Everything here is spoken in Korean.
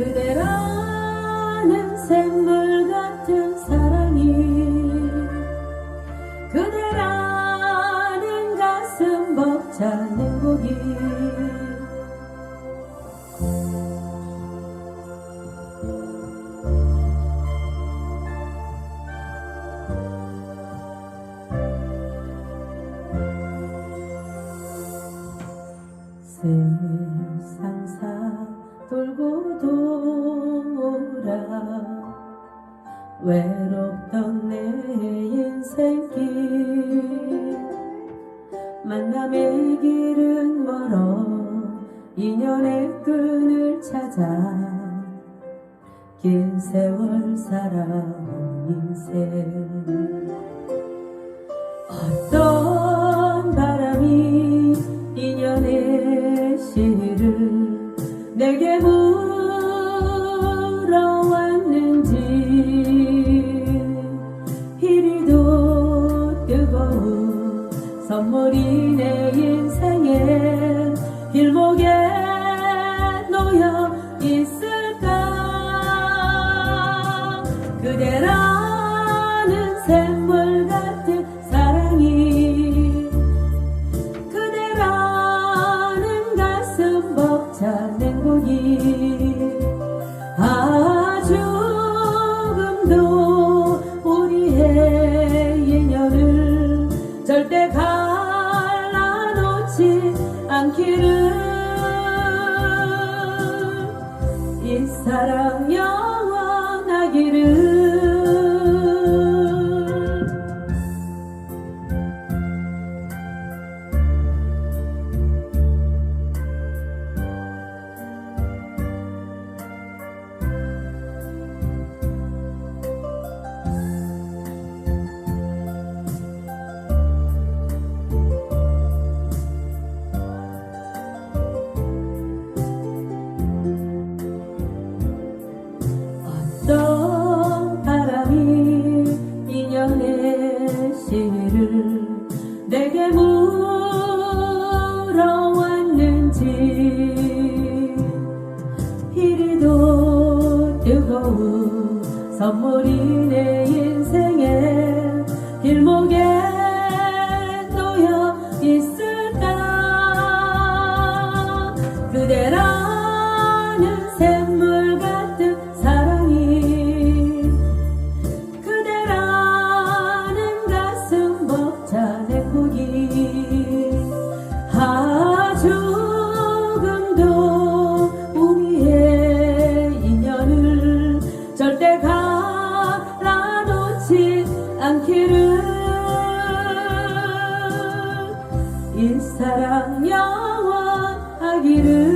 그대라는 샘물 같은 사랑이 그대라는 가슴 벅찬 행복이 세상 사 돌고 돌아 외롭던 내 인생길. 만남의 길은 멀어 인연의 끈을 찾아 긴 세월 살아온 인생. 어떤 내게 불어왔는지 이리도 뜨거운 선물이 내 인생에 길목에 놓여 있을까? 그대라 행복이 아주금도 우리의 인연을 절대 갈라놓지 않기를 이 사랑 영 시를 내게 물어왔는지. 이리도 뜨거운 선물이 내 않기를 이 사랑 영원하기를